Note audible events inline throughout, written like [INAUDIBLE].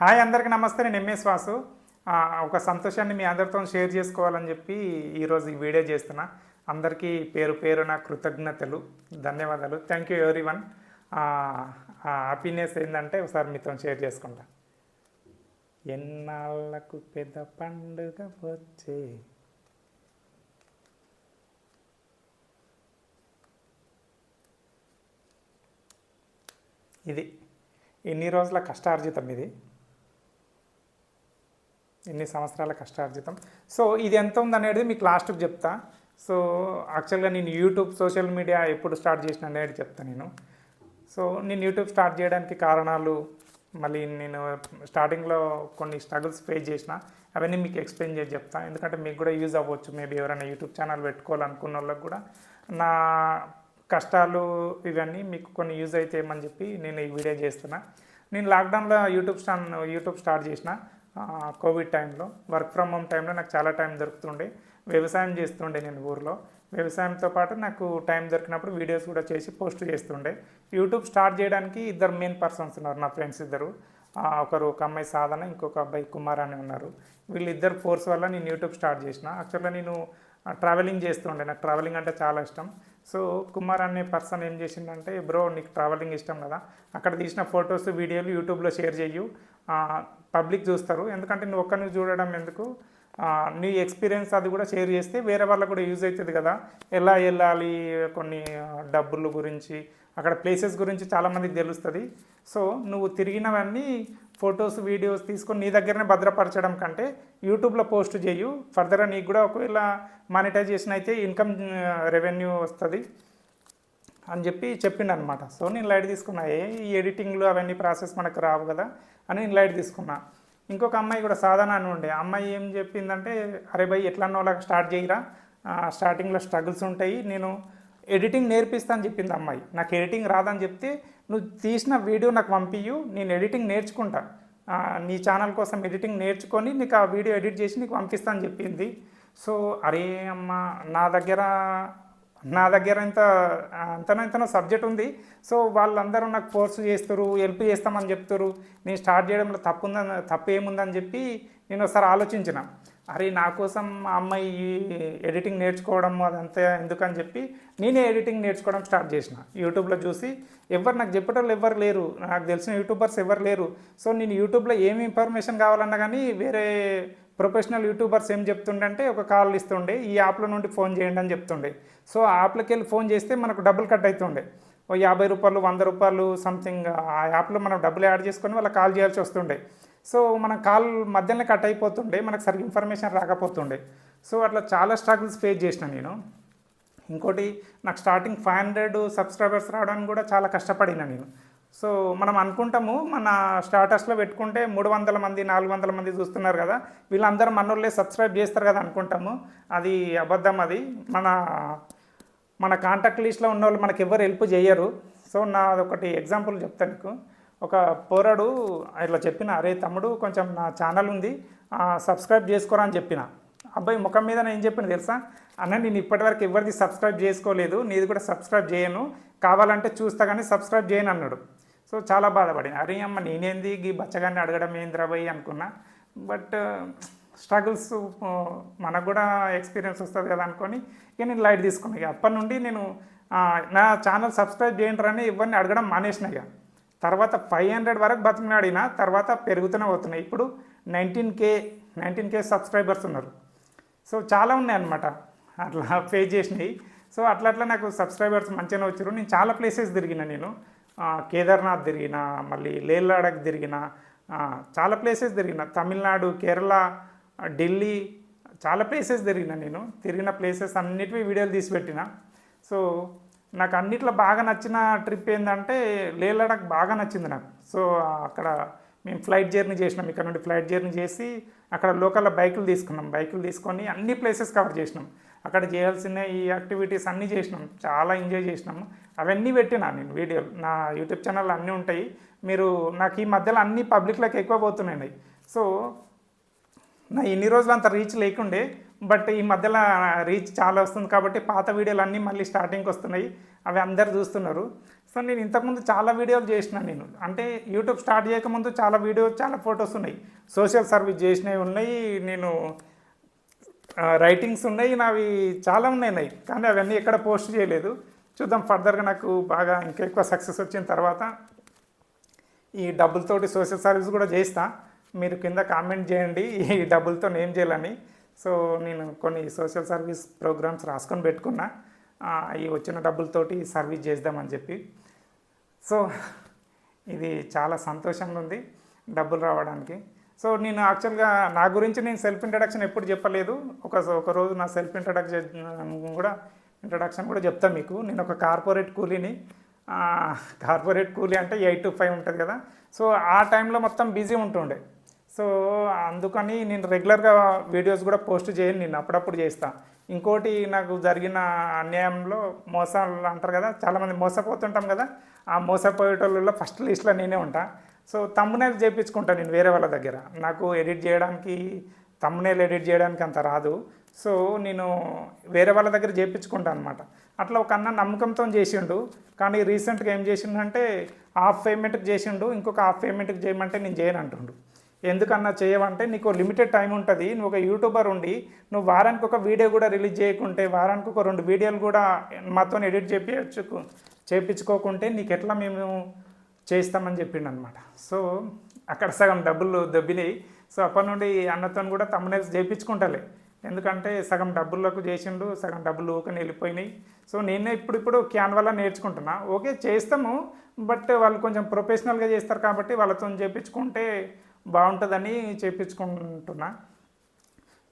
Hi అందరికీ నమస్తే. నేను ఎంఎస్ వాసు ఒక సంతోషాన్ని మీ అందరితో షేర్ చేసుకోవాలని చెప్పి ఈరోజు ఈ వీడియో చేస్తున్నా. అందరికీ పేరు పేరు నా కృతజ్ఞతలు ధన్యవాదాలు. Thank you everyone happiness ఏంటంటే ఒకసారి మీతో షేర్ చేసుకుంటా. ఎన్నాళ్ళకు పెద్ద పండుగ వచ్చే? ఇది ఎన్ని రోజుల కష్టార్జితం ఇది? ఎన్ని సంవత్సరాల కష్టార్జితం. సో ఇది ఎంత ఉంది అనేది మీకు లాస్ట్కి చెప్తా. సో యాక్చువల్గా నేను యూట్యూబ్ సోషల్ మీడియా ఎప్పుడు స్టార్ట్ చేసిన అనేది చెప్తా నేను. సో నేను యూట్యూబ్ స్టార్ట్ చేయడానికి కారణాలు మళ్ళీ నేను స్టార్టింగ్లో కొన్ని స్ట్రగుల్స్ ఫేస్ చేసిన అవన్నీ మీకు ఎక్స్ప్లెయిన్ చేసి చెప్తా. ఎందుకంటే మీకు కూడా యూజ్ అవ్వచ్చు. మేబీ ఎవరైనా యూట్యూబ్ ఛానల్ పెట్టుకోవాలనుకున్న వాళ్ళకి కూడా. నా కష్టాలు ఇవన్నీ మీకు కొన్ని యూజ్ అవుతాయని చెప్పి నేను ఈ వీడియో చేస్తున్నా. నేను లాక్డౌన్లో యూట్యూబ్ స్టాన్ యూట్యూబ్ స్టార్ట్ చేసిన కోవిడ్ టైంలో వర్క్ ఫ్రమ్ హోమ్ టైంలో నాకు చాలా టైం దొరుకుతుండే. వ్యవసాయం చేస్తుండే నేను ఊర్లో. వ్యవసాయంతో పాటు నాకు టైం దొరికినప్పుడు వీడియోస్ కూడా చేసి పోస్ట్ చేస్తుండే. యూట్యూబ్ స్టార్ట్ చేయడానికి ఇద్దరు మెయిన్ పర్సన్స్ ఉన్నారు నా ఫ్రెండ్స్ ఇద్దరు. ఒకరు ఒక అమ్మాయి సాధన ఇంకొక అబ్బాయి కుమార్ అని ఉన్నారు. వీళ్ళిద్దరు ఫోర్స్ వల్ల నేను యూట్యూబ్ స్టార్ట్ చేసిన. యాక్చువల్గా నేను ట్రావెలింగ్ చేస్తుండే. నాకు ట్రావెలింగ్ అంటే చాలా ఇష్టం. సో కుమార్ అనే పర్సన్ ఏం చేసిందంటే బ్రో నీకు ట్రావెలింగ్ ఇష్టం కదా. అక్కడ తీసిన ఫొటోస్ వీడియోలు యూట్యూబ్లో షేర్ చేయు పబ్లిక్ చూస్తారు. ఎందుకంటే నువ్వు ఒక్కరిని చూడడం ఎందుకు? నీ ఎక్స్పీరియన్స్ అది కూడా షేర్ చేస్తే వేరే వాళ్ళకు కూడా యూజ్ అవుతుంది కదా. ఎలా వెళ్ళాలి కొన్ని డబ్బుల గురించి అక్కడ ప్లేసెస్ గురించి చాలామందికి తెలుస్తుంది. సో నువ్వు తిరిగినవన్నీ ఫొటోస్ వీడియోస్ తీసుకొని నీ దగ్గరనే భద్రపరచడం కంటే యూట్యూబ్లో పోస్ట్ చేయు. ఫర్దర్గా నీకు కూడా ఒకవేళ మానిటైజేషన్ అయితే ఇన్కమ్ రెవెన్యూ వస్తుంది అని చెప్పి చెప్పిండనమాట సో నేను లైట్ తీసుకున్నా. ఏ ఈ ఎడిటింగ్లు అవన్నీ ప్రాసెస్ మనకు రావు కదా. అని నేను లైట్ తీసుకున్నా. ఇంకొక అమ్మాయి కూడా సాధన అని ఉండే. అమ్మాయి ఏం చెప్పిందంటే అరే భయ్ ఎట్లన్నో వాళ్ళకి స్టార్ట్ చేయరా? స్టార్టింగ్లో స్ట్రగుల్స్ ఉంటాయి. నేను ఎడిటింగ్ నేర్పిస్తా అని చెప్పింది అమ్మాయి. నాకు ఎడిటింగ్ రాదని చెప్తే నువ్వు తీసిన వీడియో నాకు పంపియు నేను ఎడిటింగ్ నేర్చుకుంటా. నీ ఛానల్ కోసం ఎడిటింగ్ నేర్చుకొని నీకు ఆ వీడియో ఎడిట్ చేసి నీకు పంపిస్తా అని చెప్పింది. సో అరే అమ్మ నా దగ్గర నా దగ్గర ఇంత అంతనో ఇంతనో సబ్జెక్ట్ ఉంది. సో వాళ్ళందరూ నాకు ఫోర్స్ చేస్తారు హెల్ప్ చేస్తామని చెప్తారు. నేను స్టార్ట్ చేయడంలో తప్పు ఉందని తప్పు ఏముందని చెప్పి నేను ఒకసారి ఆలోచించిన. అరే నా కోసం మా అమ్మాయి ఎడిటింగ్ నేర్చుకోవడం అదంతా ఎందుకని చెప్పి నేనే ఎడిటింగ్ నేర్చుకోవడం స్టార్ట్ చేసిన. యూట్యూబ్లో చూసి ఎవరు నాకు చెప్పేటోళ్ళు ఎవరు లేరు. నాకు తెలిసిన యూట్యూబర్స్ ఎవరు లేరు. సో నేను యూట్యూబ్లో ఏమి ఇన్ఫర్మేషన్ కావాలన్నా కానీ వేరే ప్రొఫెషనల్ యూట్యూబర్స్ ఏం చెప్తుండే ఒక కాల్ ఇస్తుండే ఈ యాప్లో నుండి ఫోన్ చేయండి అని చెప్తుండే. సో ఆ యాప్లోకి వెళ్ళి ఫోన్ చేస్తే మనకు డబ్బులు కట్ అవుతుండే ఓ యాభై రూపాయలు వంద రూపాయలు సంథింగ్ ఆ యాప్లో మనం డబ్బులు యాడ్ చేసుకొని వాళ్ళకి కాల్ చేయాల్సి వస్తుండే. సో మన కాల్ మధ్యలో కట్ అయిపోతుండే మనకు సరిగ్గా ఇన్ఫర్మేషన్ రాకపోతుండే. సో అట్లా చాలా స్ట్రగుల్స్ ఫేస్ చేసిన నేను. ఇంకోటి నాకు స్టార్టింగ్ ఫైవ్ హండ్రెడ్ సబ్స్క్రైబర్స్ రావడానికి కూడా చాలా కష్టపడిన నేను. సో మనం అనుకుంటాము మన స్టాటస్లో పెట్టుకుంటే మూడు వందల మంది నాలుగు వందల మంది చూస్తున్నారు కదా వీళ్ళందరూ మనోళ్ళే సబ్స్క్రైబ్ చేస్తారు కదా అనుకుంటాము. అది అబద్ధం అది. మన మన కాంటాక్ట్ లిస్ట్లో ఉన్న వాళ్ళు మనకి ఎవరు హెల్ప్ చేయరు. సో నా ఒకటి ఎగ్జాంపుల్ చెప్తాను నీకు. ఒక పోరాడు ఇట్లా చెప్పిన అరే తమ్ముడు కొంచెం నా ఛానల్ ఉంది సబ్స్క్రైబ్ చేసుకోరా అని చెప్పిన. అబ్బాయి ముఖం మీద నేను ఏం చెప్పిన తెలుసా? అన్న నేను ఇప్పటివరకు ఎవరిది సబ్స్క్రైబ్ చేసుకోలేదు నీది కూడా సబ్స్క్రైబ్ చేయను కావాలంటే చూస్తా కానీ సబ్స్క్రైబ్ చేయను అన్నాడు. సో చాలా బాధపడింది. అరే అమ్మ నేనేంది ఈ బచ్చగాన్ని అడగడం ఏంద్రా భయ్ అనుకున్నా. బట్ స్ట్రగుల్స్ మనకు కూడా ఎక్స్పీరియన్స్ వస్తుంది కదా అనుకొని ఇక నేను లైట్ తీసుకున్నాను ఇక అప్పటి నుండి నేను నా ఛానల్ సబ్స్క్రైబ్ చేయండి ఇవన్నీ అడగడం మానేసిన ఇక. తర్వాత ఫైవ్ హండ్రెడ్ వరకు బతికినాడిన తర్వాత పెరుగుతూనే పోతున్నాయి. ఇప్పుడు nineteen K nineteen K subscribers ఉన్నారు. సో చాలా ఉన్నాయి అనమాట అట్లా పే చేసినాయి. సో అట్లా అట్లా నాకు సబ్స్క్రైబర్స్ మంచిగానే వచ్చారు నేను చాలా ప్లేసెస్ తిరిగిన నేను. కేదార్నాథ్ తిరిగిన మళ్ళీ లేహ్లాడక్ తిరిగిన చాలా ప్లేసెస్ తిరిగిన. తమిళనాడు కేరళ ఢిల్లీ చాలా ప్లేసెస్ తిరిగిన నేను. తిరిగిన ప్లేసెస్ అన్నిటివి వీడియోలు తీసి పెట్టిన. సో నాకు అన్నిట్లో బాగా నచ్చిన ట్రిప్ ఏంటంటే లేహ్ లడాక్ బాగా నచ్చింది నాకు. సో అక్కడ మేము ఫ్లైట్ జర్నీ చేసినాం. ఇక్కడ నుండి ఫ్లైట్ జర్నీ చేసి అక్కడ లోకల్ బైకులు తీసుకున్నాం. బైకులు తీసుకొని అన్ని ప్లేసెస్ కవర్ చేసినాం. అక్కడ చేయాల్సిన ఈ యాక్టివిటీస్ అన్నీ చేసినాం. చాలా ఎంజాయ్ చేసినాము. అవన్నీ పెట్టినా నేను వీడియోలు. నా యూట్యూబ్ ఛానల్ అన్నీ ఉంటాయి. మీరు నాకు ఈ మధ్యలో అన్ని పబ్లిక్లోకి ఎక్కువ పోతున్నాయి. సో నా ఇన్ని రోజులు అంత రీచ్ లేకుండే బట్ ఈ మధ్యలో రీచ్ చాలా వస్తుంది కాబట్టి పాత వీడియోలు అన్నీ మళ్ళీ స్టార్టింగ్కి వస్తున్నాయి. అవి అందరు చూస్తున్నారు. సో నేను ఇంతకుముందు చాలా వీడియోలు చేసిన నేను. అంటే యూట్యూబ్ స్టార్ట్ చేయకముందు చాలా వీడియోస్ చాలా ఫొటోస్ ఉన్నాయి. సోషల్ సర్వీస్ చేసినవి ఉన్నాయి. నేను రైటింగ్స్ ఉన్నాయి నావి చాలా ఉన్నాయి నాయి. కానీ అవన్నీ ఎక్కడ పోస్ట్ చేయలేదు. చూద్దాం ఫర్దర్గా నాకు బాగా ఇంకా ఎక్కువ సక్సెస్ వచ్చిన తర్వాత ఈ డబ్బులతోటి సోషల్ సర్వీస్ కూడా చేస్తా మీరు కింద కామెంట్ చేయండి ఈ డబ్బులతో నేను చేయాలని. సో నేను కొన్ని సోషల్ సర్వీస్ ప్రోగ్రామ్స్ రాసుకొని పెట్టుకున్నా. ఈ వచ్చిన డబ్బులతోటి సర్వీస్ చేద్దామని చెప్పి. సో ఇది చాలా సంతోషంగా ఉంది డబ్బులు రావడానికి. సో నేను యాక్చువల్గా నా గురించి నేను సెల్ఫ్ ఇంట్రడక్షన్ ఎప్పుడు చెప్పలేదు. ఒక ఒక రోజు నా సెల్ఫ్ ఇంట్రడక్షన్ కూడా ఇంట్రడక్షన్ కూడా చెప్తాను మీకు. నేను ఒక కార్పొరేట్ కూలీని. కార్పొరేట్ కూలీ అంటే ఎయిట్ టు ఫైవ్ ఉంటుంది కదా. సో ఆ టైంలో మొత్తం బిజీ ఉంటుండే. సో అందుకని నేను రెగ్యులర్గా వీడియోస్ కూడా పోస్ట్ చేయను. నేను అప్పుడప్పుడు చేస్తాను ఇంకోటి నాకు జరిగిన అన్యాయంలో మోసాలు అంటారు కదా చాలామంది మోసపోతుంటాం కదా. ఆ మోసపోయేటోళ్ళలో ఫస్ట్ లిస్ట్లో నేనే ఉంటా. సో తమ్మునేల్ చేయించుకుంటాను నేను వేరే వాళ్ళ దగ్గర. నాకు ఎడిట్ చేయడానికి తమ్మునేల్ ఎడిట్ చేయడానికి అంత రాదు. సో నేను వేరే వాళ్ళ దగ్గర చేయించుకుంటాను అనమాట అట్లా ఒక అన్న నమ్మకంతో చేసిండు. కానీ రీసెంట్గా ఏం చేసిండంటే హాఫ్ పేమెంట్కి చేసిండు ఇంకొక హాఫ్ పేమెంట్కి చేయమంటే నేను చేయను అంటుండు. ఎందుకన్నా చేయవంటే నీకు లిమిటెడ్ టైం ఉంటుంది నువ్వు ఒక యూట్యూబర్ ఉండి నువ్వు వారానికి ఒక వీడియో కూడా రిలీజ్ చేయకుంటే వారానికి ఒక రెండు వీడియోలు కూడా మాతో ఎడిట్ చేపించు చేయించుకోకుంటే నీకు ఎట్లా మేము చేయిస్తామని చెప్పిండు అనమాట సో అక్కడ సగం డబ్బులు దొబ్బినాయి సో అప్పటి నుండి అన్నతో కూడా తమ్మునేల్స్ చేయించుకుంటాలే ఎందుకంటే సగం డబ్బులకు చేసిండు సగం డబ్బులు ఊకని వెళ్ళిపోయినాయి సో నేనే ఇప్పుడు ఇప్పుడు క్యాన్ వల్ల నేర్చుకుంటున్నా. ఓకే చేస్తాము బట్ వాళ్ళు కొంచెం ప్రొఫెషనల్గా చేస్తారు కాబట్టి వాళ్ళతో చేయించుకుంటే బాగుంటుందని చేయించుకుంటున్నా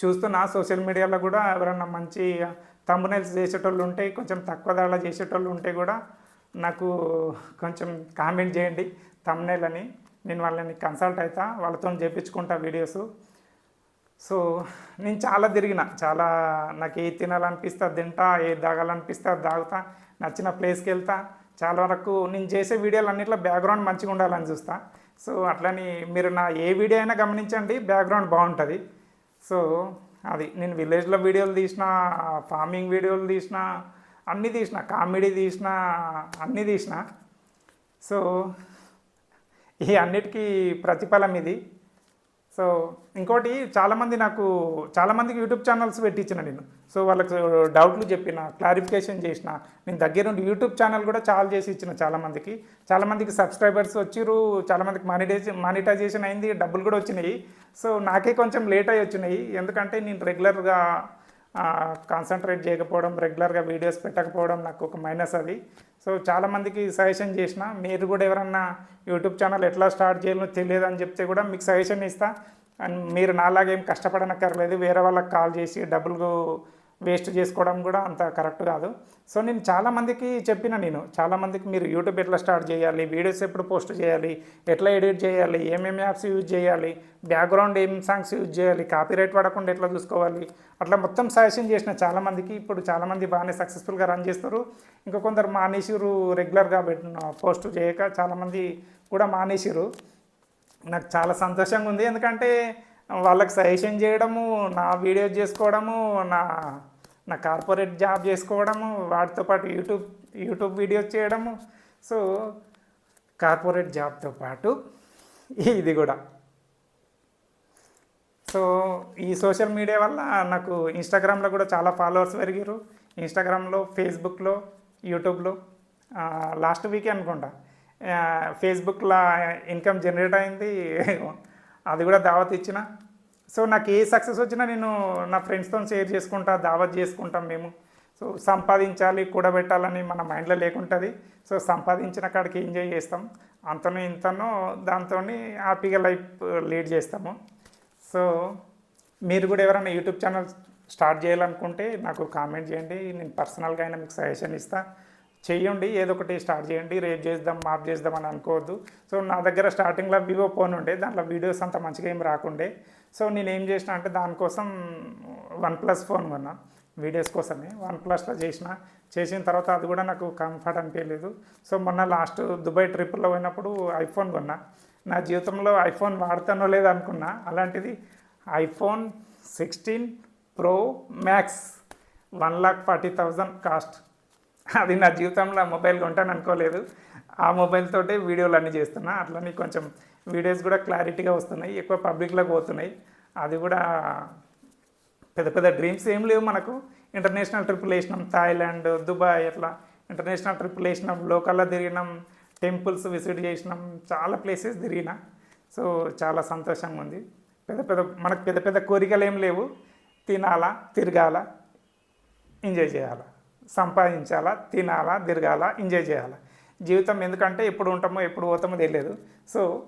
చూస్తున్నా సోషల్ మీడియాలో కూడా ఎవరైనా మంచి తమ్మునైల్స్ చేసేటోళ్ళు ఉంటే కొంచెం తక్కువ ధరలో చేసేటోళ్ళు ఉంటే కూడా నాకు కొంచెం కామెంట్ చేయండి తమ్నేల్ అని. నేను వాళ్ళని కన్సల్ట్ అవుతా వాళ్ళతో చేయించుకుంటా వీడియోస్ సో నేను చాలా తిరిగిన. చాలా నాకు ఏది తినాలనిపిస్తే తింటా ఏది తాగాలనిపిస్తే అది తాగుతా నచ్చిన ప్లేస్కి వెళ్తా. చాలా వరకు నేను చేసే వీడియోలు అన్నిట్లో బ్యాక్గ్రౌండ్ మంచిగా ఉండాలని చూస్తా. సో అట్లని మీరు నా ఏ వీడియో అయినా గమనించండి బ్యాక్గ్రౌండ్ బాగుంటుంది. సో అది నేను విలేజ్లో వీడియోలు తీసిన ఫార్మింగ్ వీడియోలు తీసిన అన్నీ తీసిన కామెడీ తీసిన అన్నీ తీసిన. సో ఈ అన్నిటికీ ప్రతిఫలం ఇది. సో ఇంకోటి చాలామంది నాకు చాలామందికి యూట్యూబ్ ఛానల్స్ పెట్టించిన నేను. సో వాళ్ళకి డౌట్లు చెప్పిన క్లారిఫికేషన్ చేసిన నేను దగ్గర నుండి యూట్యూబ్ ఛానల్ కూడా చాలా చేసి ఇచ్చిన చాలామందికి. చాలామందికి సబ్స్క్రైబర్స్ వచ్చిరు చాలామందికి మానిటైజ్ మానిటైజేషన్ అయింది డబ్బులు కూడా వచ్చినాయి. సో నాకే కొంచెం లేట్ అయ్యి వచ్చినాయి. ఎందుకంటే నేను రెగ్యులర్గా కాన్సన్ట్రేట్ చేయకపోవడం రెగ్యులర్గా వీడియోస్ పెట్టకపోవడం నాకు ఒక మైనస్ అది. సో చాలామందికి సజెషన్ చేసిన మీరు కూడా ఎవరన్నా యూట్యూబ్ ఛానల్ ఎట్లా స్టార్ట్ చేయాలో తెలియదు అని చెప్తే కూడా మీకు సజెషన్ ఇస్తా. అండ్ మీరు నాలాగేం కష్టపడనక్కర్లేదు వేరే వాళ్ళకి కాల్ చేసి డబ్బులు వేస్ట్ చేసుకోవడం కూడా అంత కరెక్ట్ కాదు. సో నేను చాలామందికి చెప్పిన నేను చాలామందికి మీరు యూట్యూబ్ ఎట్లా స్టార్ట్ చేయాలి వీడియోస్ ఎప్పుడు పోస్ట్ చేయాలి ఎట్లా ఎడిట్ చేయాలి ఏమేమి యాప్స్ యూజ్ చేయాలి బ్యాక్గ్రౌండ్ ఏం సాంగ్స్ యూజ్ చేయాలి కాపీరైట్ పడకుండా ఎట్లా చూసుకోవాలి అట్లా మొత్తం సజెషన్ చేసిన చాలామందికి ఇప్పుడు చాలామంది బాగానే సక్సెస్ఫుల్గా రన్ చేస్తారు. ఇంకా కొందరు మానేసిరు రెగ్యులర్గా పెట్టిన పోస్ట్ చేయక చాలామంది కూడా మానేసిరు నాకు చాలా సంతోషంగా ఉంది. ఎందుకంటే వాళ్ళకి సజెషన్ చేయడము నా వీడియోస్ చేసుకోవడము నా నా కార్పొరేట్ జాబ్ చేసుకోవడము వాటితో పాటు యూట్యూబ్ యూట్యూబ్ వీడియోస్ చేయడము. సో కార్పొరేట్ జాబ్తో పాటు ఇది కూడా. సో ఈ సోషల్ మీడియా వల్ల నాకు ఇన్స్టాగ్రామ్లో కూడా చాలా ఫాలోవర్స్ పెరిగారు ఇన్స్టాగ్రామ్లో ఫేస్బుక్లో యూట్యూబ్లో లాస్ట్ వీకే అనుకుంటా. ఫేస్బుక్లో ఇన్కమ్ జనరేట్ అయింది. అది కూడా దావత్ ఇచ్చిన. సో నాకు ఏ సక్సెస్ వచ్చినా నేను నా ఫ్రెండ్స్తో షేర్ చేసుకుంటా దావత్ చేసుకుంటాం మేము. సో సంపాదించాలి కూడబెట్టాలని మన మైండ్లో లేకుంటుంది. సో సంపాదించిన కాడికి ఎంజాయ్ చేస్తాం. అంతనో ఇంతనో దాంతో హ్యాపీగా లైఫ్ లీడ్ చేస్తాము. సో మీరు కూడా ఎవరైనా యూట్యూబ్ ఛానల్ స్టార్ట్ చేయాలనుకుంటే నాకు కామెంట్ చేయండి. నేను పర్సనల్గా అయినా మీకు సజెషన్ ఇస్తాను చేయండి ఏదో ఒకటి స్టార్ట్ చేయండి రేపు చేద్దాం మాప్ చేద్దాం అని అనుకోవద్దు. సో నా దగ్గర స్టార్టింగ్లో వివో ఫోన్ ఉండే దాంట్లో వీడియోస్ అంత మంచిగా ఏం రాకుండే. సో నేను ఏం చేసిన అంటే దానికోసం వన్ ప్లస్ ఫోన్ కొన్నా వీడియోస్ కోసమే. వన్ ప్లస్లో చేసిన చేసిన తర్వాత అది కూడా నాకు కంఫర్ట్ అనిపించలేదు. సో మొన్న లాస్ట్ దుబాయ్ ట్రిప్లో పోయినప్పుడు ఐఫోన్ కొన్నా. నా జీవితంలో ఐఫోన్ వాడతానో లేదో అనుకున్నా. అలాంటిది iPhone sixteen pro max one lakh forty thousand cost. అది నా జీవితంలో మొబైల్ కొంటాను అనుకోలేదు. ఆ మొబైల్ తోటే వీడియోలు అన్నీ చేస్తున్నా. అట్లనే కొంచెం వీడియోస్ కూడా క్లారిటీగా వస్తున్నాయి. ఎక్కువ పబ్లిక్లోకి పోతున్నాయి. అది కూడా పెద్ద పెద్ద డ్రీమ్స్ ఏం లేవు మనకు. ఇంటర్నేషనల్ ట్రిప్పులు వేసినాం థాయిలాండ్ దుబాయ్ అట్లా. ఇంటర్నేషనల్ ట్రిప్పులు వేసినాం లోకల్లో తిరిగినాం. టెంపుల్స్ విజిట్ చేసినాం. చాలా ప్లేసెస్ తిరిగిన. సో చాలా సంతోషంగా ఉంది. పెద్ద పెద్ద మనకు పెద్ద పెద్ద కోరికలు ఏం లేవు. తినాలా తిరగాల ఎంజాయ్ చేయాలా. సంపాదించాలా తినాలా తిరగాల ఎంజాయ్ చేయాలా? జీవితం ఎందుకంటే ఎప్పుడు ఉంటామో ఎప్పుడు పోతామో తెలియదు. సో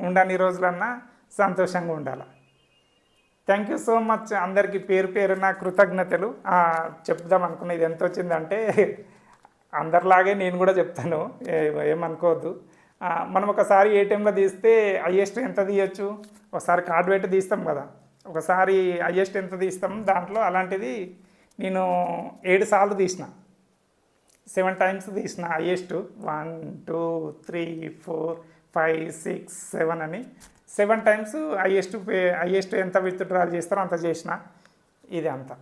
ఉండని రోజులన్నా సంతోషంగా ఉండాలి. థ్యాంక్ యూ సో మచ్ అందరికీ పేరు పేరున కృతజ్ఞతలు. ఆ, చెప్దాం అనుకున్నది ఎంత వచ్చిందంటే అందరిలాగే నేను కూడా చెప్తాను. ఏమనుకోవద్దు. మనం ఒకసారి ఏటీఎంలో తీస్తే హయ్యెస్ట్ ఎంత తీయచ్చు? ఒకసారి కార్డు పెట్టి తీస్తాం కదా. ఒకసారి హయ్యెస్ట్ ఎంత తీస్తాం? దాంట్లో అలాంటిది నేను ఏడు సార్లు తీసిన. సెవెన్ టైమ్స్ తీసిన highest one two three four five six seven అని. Seven times highest pay highest ఎంత విత్డ్రాల్ చేస్తారో అంత చేసిన. ఇది అంత.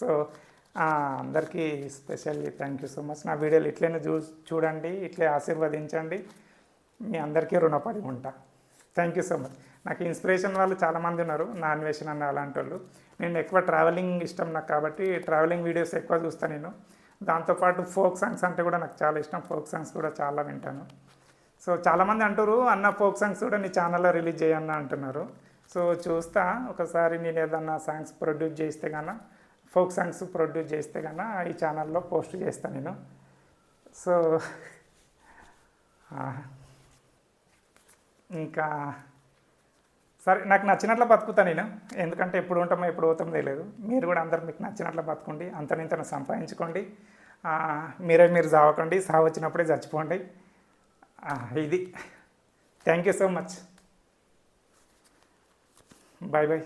సో అందరికీ specially thank you so much. నా వీడియోలు ఇట్లనే చూ చూడండి ఇట్లే ఆశీర్వదించండి. మీ అందరికీ రుణపడి ఉంటా. Thank you so much. నాకు ఇన్స్పిరేషన్ వాళ్ళు చాలామంది ఉన్నారు నా అన్వేషణ అన్న అలాంటి వాళ్ళు నేను ఎక్కువ ట్రావెలింగ్ ఇష్టం నాకు కాబట్టి ట్రావెలింగ్ వీడియోస్ ఎక్కువ చూస్తాను నేను. దాంతోపాటు ఫోక్ సాంగ్స్ అంటే కూడా నాకు చాలా ఇష్టం. ఫోక్ సాంగ్స్ కూడా చాలా వింటాను. సో చాలామంది అంటారు అన్న ఫోక్ సాంగ్స్ కూడా నీ ఛానల్లో రిలీజ్ చేయన్న అంటున్నారు. సో చూస్తా ఒకసారి నేను ఏదన్నా సాంగ్స్ ప్రొడ్యూస్ చేస్తే కన్నా ఫోక్ సాంగ్స్ ప్రొడ్యూస్ చేస్తే కన్నా ఈ ఛానల్లో పోస్ట్ చేస్తాను నేను. సో [LAUGHS] ఇంకా సరే నాకు నచ్చినట్లు బతుకుతా నేను. ఎందుకంటే ఎప్పుడు ఉంటామో ఎప్పుడు పోతామో తెలియదు. మీరు కూడా అందరు మీకు నచ్చినట్లు బతుకోండి అంతనింతను సంపాదించుకోండి. మీరే మీరు చావకండి. సావు వచ్చినప్పుడే చచ్చిపోండి. ఇది. Thank you so much bye bye